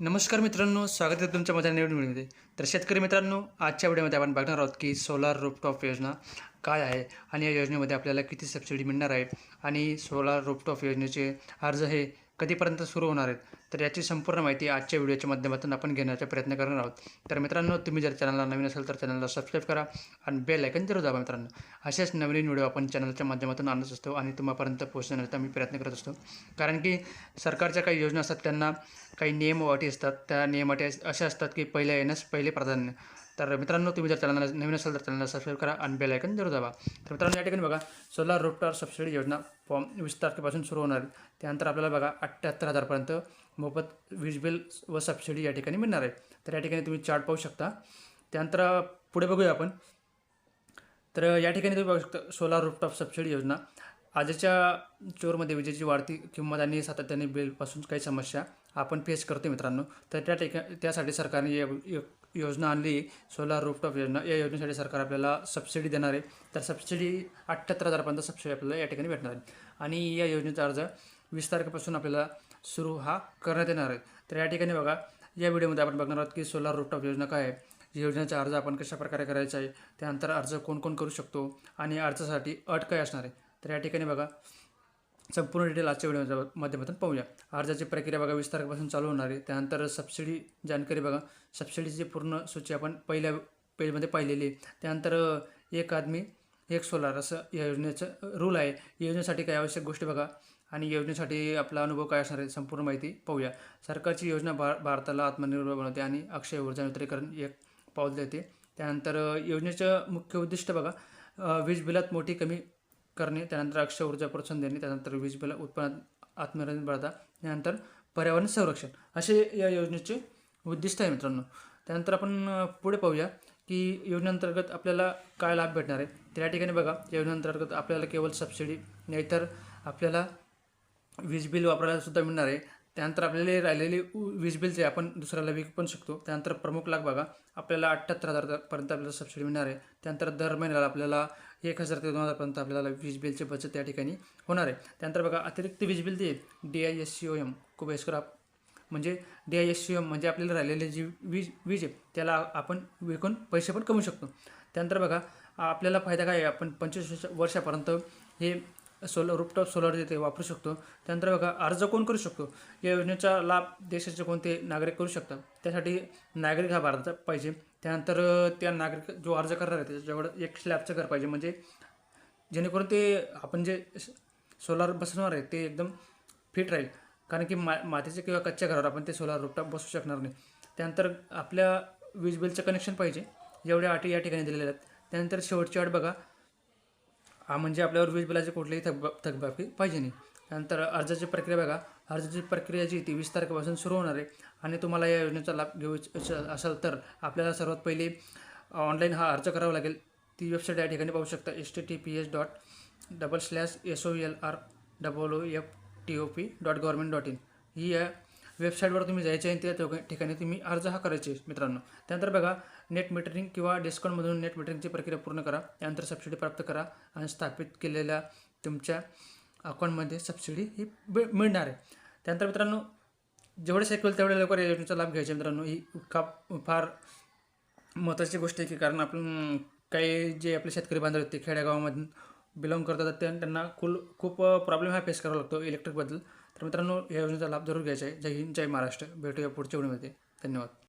नमस्कार मित्रांनो स्वागत आहे तुमच्या माझ्या नवीन व्हिडिओमध्ये. तर शेतकरी मित्रांनो आजच्या व्हिडिओमध्ये आपण बघणार आहोत की सोलार रूपटॉप योजना काय आहे आणि या योजनेमध्ये आपल्याला किती सबसिडी मिळणार आहे आणि सोलार रूपटॉप योजनेचे अर्ज हे कधीपर्यंत सुरू होणार आहेत तर याची संपूर्ण माहिती आजच्या व्हिडिओच्या माध्यमातून आपण घेण्याचा प्रयत्न करणार आहोत. तर मित्रांनो तुम्ही जर चॅनलला नवीन असेल तर चॅनलला सबस्क्राईब करा आणि बेल ऐकन जरूर दाबा मित्रांनो. असेच नवीन व्हिडिओ आपण चॅनलच्या माध्यमातून आणत असतो आणि तुम्हापर्यंत पोहोचण्याचा मी प्रयत्न करत असतो. कारण की सरकारच्या काही योजना असतात त्यांना काही नियम अटी असतात. त्या नियम अटी अस- अशा असतात की पहिल्या येण्यास पहिले प्राधान्य. तर मित्रांनो तुम्ही जर चॅनलला नवीन असाल तर चॅनलला सबस्क्राईब करा आणि बेल ऐकन जरूर दाबा. तर मित्रांनो या ठिकाणी बघा सोलार रोपटावर सबसिडी योजना फॉर्म वीस तारखेपासून सुरू होणार त्यानंतर आपल्याला बघा अठ्ठ्याहत्तर हजारपर्यंत मोफत वीज बिल व सबसिडी या ठिकाणी मिळणार आहे. तर या ठिकाणी तुम्ही चार्ट पाहू शकता. त्यानंतर पुढे बघूया आपण. तर या ठिकाणी तुम्ही बघू शकता सोलार रूफटॉप सबसिडी योजना. आजच्या चोरमध्ये विजेची वाढती किंमत आणि सातत्याने बिलपासून काही समस्या आपण फेस करतो मित्रांनो. तर त्या ठिका त्यासाठी सरकारने या योजना आणली सोलार रूफटॉप योजना या योजनेसाठी सरकार आपल्याला सबसिडी देणार आहे. तर सबसिडी अठ्ठ्याहत्तर हजारपर्यंत सबसिडी आपल्याला या ठिकाणी भेटणार आहे. आणि या योजनेचा अर्ज वीस तारखेपासून आपल्याला सुरू हा करण्यात येणार आहे. तर या ठिकाणी बघा या व्हिडिओमध्ये आपण बघणार आहोत की सोलार रूफटॉप योजना काय आहे योजनेचा अर्ज आपण कशा प्रकारे करायचा आहे त्यानंतर अर्ज कोण कोण करू शकतो आणि अर्जासाठी अट काय असणार आहे. तर या ठिकाणी बघा संपूर्ण डिटेल आजच्या व्हिडिओच्या माध्यमातून पाहूया. अर्जाची प्रक्रिया बघा वीस तारखेपासून चालू होणार आहे. त्यानंतर सबसिडी जानकारी बघा. सबसिडीची पूर्ण सूची आपण पहिल्या पेजमध्ये पाहिलेली आहे. त्यानंतर एक आदमी एक सोलार असं या योजनेचं रूल आहे. या योजनेसाठी काही आवश्यक गोष्टी बघा आणि योजनेसाठी आपला अनुभव काय असणार आहे संपूर्ण माहिती पाहूया. सरकारची योजना भार भारताला आत्मनिर्भर बनवते आणि अक्षय ऊर्जा वितरीकरण एक पाऊल देते. त्यानंतर योजनेचं मुख्य उद्दिष्ट बघा वीज बिलात मोठी कमी करणे त्यानंतर अक्षय ऊर्जा प्रोत्साहन देणे त्यानंतर वीज बिल उत्पन्नात आत्मनिर्भरता त्यानंतर पर्यावरण संरक्षण असे या योजनेचे उद्दिष्ट आहे मित्रांनो. त्यानंतर आपण पुढे पाहूया की योजनेअंतर्गत आपल्याला काय लाभ भेटणार आहे तर या ठिकाणी बघा या योजनेअंतर्गत आपल्याला केवळ सबसिडी नाहीतर आपल्याला वीज बिल वापरायला सुद्धा मिळणार आहे. त्यानंतर आपल्याला राहिलेली वीज बिल जे आपण दुसऱ्याला विकू पण शकतो. त्यानंतर प्रमुख लाभ बघा आपल्याला अठ्ठ्याहत्तर हजारपर्यंत आपल्याला सबसिडी मिळणार आहे. त्यानंतर दर महिन्याला आपल्याला एक हजार ते दोन हजारपर्यंत आपल्याला वीज बिलची बचत त्या ठिकाणी होणार आहे. त्यानंतर बघा अतिरिक्त वीज बिल जे D I S C O M खूप आप म्हणजे D I S C M म्हणजे आपल्याला राहिलेली जी वीज वीज आहे त्याला आपण विकून पैसे पण कमवू शकतो. त्यानंतर बघा आपल्याला फायदा काय आहे आपण पंचवीस वर्षापर्यंत हे सोलर रूपटॉप सोलर जे ते वापरू शकतो. त्यानंतर बघा अर्ज कोण करू शकतो? या योजनेचा लाभ देशाचे कोणते नागरिक करू शकतात? त्यासाठी नागरिक हा भारताचा पाहिजे. त्यानंतर त्या नागरिक जो अर्ज करणार आहे त्याच्याजवळ एक स्लॅबचं घर पाहिजे. म्हणजे जेणेकरून ते आपण जे सोलार बसणार आहे ते एकदम फिट राहील. कारण की मा मातीच्या किंवा कच्च्या घरावर आपण ते सोलार रूपटॉप बसू शकणार नाही. त्यानंतर आपल्या वीज बिलचं कनेक्शन पाहिजे. एवढ्या अटी या ठिकाणी दिलेल्या आहेत. त्यानंतर शेवटची अट बघा. हा म्हणजे आपल्यावर वीज बिलाची कुठलीही थकबा थकबाकी पाहिजे नाही. त्यानंतर अर्जाची प्रक्रिया बघा. अर्जाची प्रक्रिया जी ती वीस तारखेपासून सुरू होणार आहे. आणि तुम्हाला या योजनेचा लाभ घेऊ इच्छा असाल तर आपल्याला सर्वात पहिले ऑनलाईन हा अर्ज करावा लागेल. ती वेबसाईट या ठिकाणी पाहू शकता. H T T P H dot double slash S O L R double O F T O P dot government dot in ही या वेबसाईटवर तुम्ही जायचे आहे त्या ठिकाणी तुम्ही अर्ज हा करायचे मित्रांनो. त्यानंतर बघा नेट मीटरिंग किंवा डिस्काउंटमधून नेट मीटरिंगची प्रक्रिया पूर्ण करा. त्यानंतर सबसिडी प्राप्त करा आणि स्थापित केलेल्या तुमच्या अकाउंटमध्ये सबसिडी ही मिळणार आहे. त्यानंतर मित्रांनो जेवढे शक्य तेवढ्या लवकर या योजनेचा लाभ घ्यायचा मित्रांनो. ही का फार महत्त्वाची गोष्ट आहे की कारण आपण काही जे आपले शेतकरी बांधव आहेत ते खेड्यागावामधून बिलॉंग करतात त्यांना कुल खूप प्रॉब्लेम हा फेस करावा लागतो इलेक्ट्रिकबद्दल तर मित्रांनो या योजनेचा लाभ जरूर घ्यायचा आहे. जय हिंद जय महाराष्ट्र. भेटूया पुढच्या व्हिडिओमध्ये. धन्यवाद.